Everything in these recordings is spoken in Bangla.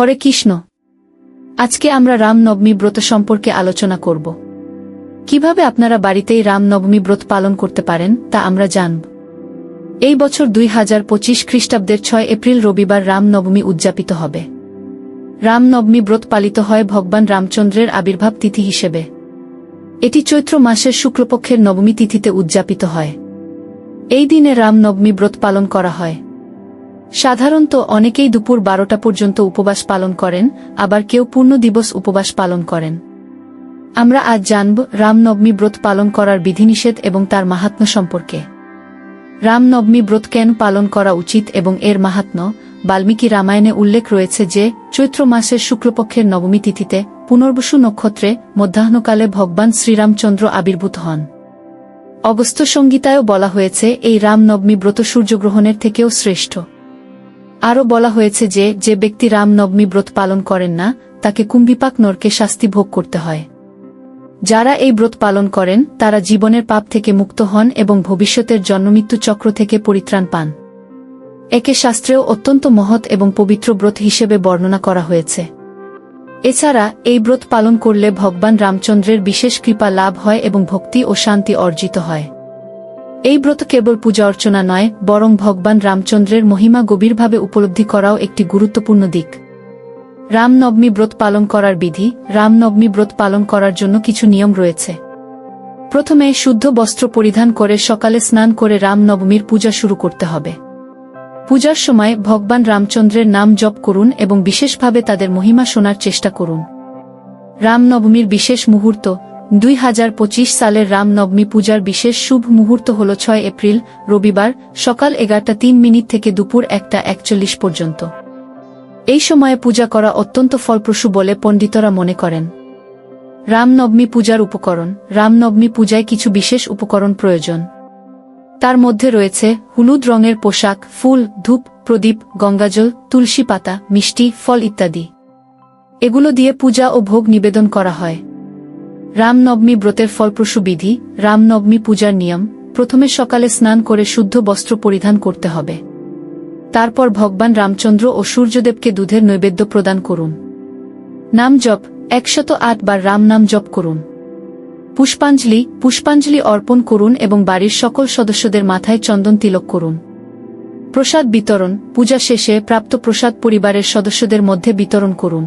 হরে কৃষ্ণ। আজকে আমরা রামনবমী ব্রত সম্পর্কে আলোচনা করব। কীভাবে আপনারা বাড়িতেই রামনবমী ব্রত পালন করতে পারেন, তা আমরা জানব। এই বছর দুই হাজার পঁচিশ খ্রিস্টাব্দের ছয় এপ্রিল রবিবার রামনবমী উদযাপিত হবে। রামনবমী ব্রত পালিত হয় ভগবান রামচন্দ্রের আবির্ভাব তিথি হিসেবে। এটি চৈত্র মাসের শুক্লপক্ষের নবমী তিথিতে উদযাপিত হয়। এই দিনে রামনবমী ব্রত পালন করা হয়। সাধারণত অনেকেই দুপুর বারোটা পর্যন্ত উপবাস পালন করেন, আবার কেউ পূর্ণ দিবস উপবাস পালন করেন। আমরা আজ জানব রামনবমী ব্রত পালন করার বিধিনিষেধ এবং তার মাহাত্ম্য সম্পর্কে। রামনবমী ব্রত কেন পালন করা উচিত এবং এর মাহাত্ম্য? বাল্মীকি রামায়ণে উল্লেখ রয়েছে যে, চৈত্র মাসের শুক্লপক্ষের নবমী তিথিতে, পুনর্বসু নক্ষত্রে মধ্যাহ্নকালে ভগবান শ্রীরামচন্দ্র আবির্ভূত হন। অগস্ত্য সংগীতায়ও বলা হয়েছে, এই রামনবমী ব্রত সূর্যগ্রহণের থেকেও শ্রেষ্ঠ। আরও বলা হয়েছে যে যে ব্যক্তি রামনবমী ব্রত পালন করেন না, তাকে কুম্ভিপাক নরকে শাস্তি ভোগ করতে হয়। যারা এই ব্রত পালন করেন, তারা জীবনের পাপ থেকে মুক্ত হন এবং ভবিষ্যতের জন্মমৃত্যু চক্র থেকে পরিত্রাণ পান। একে শাস্ত্রেও অত্যন্ত মহৎ এবং পবিত্র ব্রত হিসেবে বর্ণনা করা হয়েছে। এছাড়া, এই ব্রত পালন করলে ভগবান রামচন্দ্রের বিশেষ কৃপা লাভ হয় এবং ভক্তি ও শান্তি অর্জিত হয়। এই ব্রত কেবল পূজা অর্চনা নয়, বরং ভগবান রামচন্দ্রের মহিমা গভীরভাবে উপলব্ধি করাও একটি গুরুত্বপূর্ণ দিক। রামনবমী ব্রত পালন করার বিধি, রামনবমী ব্রত পালন করার জন্য কিছু নিয়ম রয়েছে। প্রথমে শুদ্ধ বস্ত্র পরিধান করে সকালে স্নান করে রামনবমীর পূজা শুরু করতে হবে। পূজার সময় ভগবান রামচন্দ্রের নাম জপ করুন এবং বিশেষভাবে তাদের মহিমা শোনার চেষ্টা করুন। রামনবমীর বিশেষ মুহূর্ত দুই হাজার পঁচিশ সালের রামনবমী পূজার বিশেষ শুভ মুহূর্ত হল ছয় এপ্রিল, রবিবার, সকাল এগারোটা তিন মিনিট থেকে দুপুর একটা একচল্লিশ পর্যন্ত। এই সময়ে পূজা করা অত্যন্ত ফলপ্রসূ বলে পণ্ডিতরা মনে করেন। রামনবমী পূজার উপকরণ। রামনবমী পূজায় কিছু বিশেষ উপকরণ প্রয়োজন। তার মধ্যে রয়েছে হলুদ রঙের পোশাক, ফুল, ধূপ, প্রদীপ, গঙ্গাজল, তুলসী পাতা, মিষ্টি, ফল ইত্যাদি। এগুলো দিয়ে পূজা ও ভোগ নিবেদন করা হয়। রামনবমী ব্রতের ফলপ্রসূ বিধি, রামনবমী পূজার নিয়ম, প্রথমে সকালে স্নান করে শুদ্ধ বস্ত্র পরিধান করতে হবে। তারপর ভগবান রামচন্দ্র ও সূর্যদেবকে দুধের নৈবেদ্য প্রদান করুন। নাম জপ, একশত আট বার রাম নাম জপ করুন। পুষ্পাঞ্জলি পুষ্পাঞ্জলি অর্পণ করুন এবং বাড়ির সকল সদস্যদের মাথায় চন্দন তিলক করুন। প্রসাদ বিতরণ, পূজা শেষে প্রাপ্ত প্রসাদ পরিবারের সদস্যদের মধ্যে বিতরণ করুন।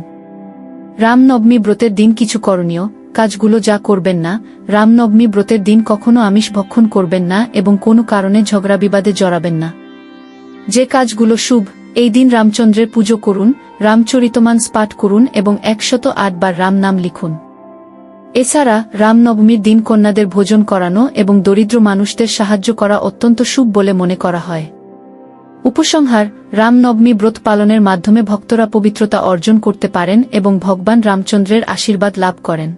রামনবমী ব্রতের দিন কিছু করণীয় কাজগুলো যা করবেন না, রামনবমী ব্রতের দিন কখনো আমিষ ভক্ষণ করবেন না এবং কোনো কারণে ঝগড়া বিবাদে জড়াবেন না। যে কাজগুলো শুভ, এই দিন রামচন্দ্রের পুজো করুন রামচরিতমানস পাঠ করুন এবং একশত আটবার রাম নাম লিখুন। এছাড়া রামনবমীর দিন কন্যাদের ভোজন করানো এবং দরিদ্র মানুষদের সাহায্য করা অত্যন্ত শুভ বলে মনে করা হয়। উপসংহার, রামনবমী ব্রত পালনের মাধ্যমে ভক্তরা পবিত্রতা অর্জন করতে পারেন এবং ভগবান রামচন্দ্রের আশীর্বাদ লাভ করেন।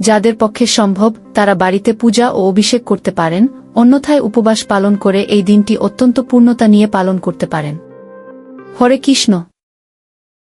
যাদের পক্ষে সম্ভব, তারা বাড়িতে পূজা ও অভিষেক করতে পারেন, অন্যথায় উপবাস পালন করে এই দিনটি অত্যন্ত পূর্ণতা নিয়ে পালন করতে পারেন। হরে কৃষ্ণ।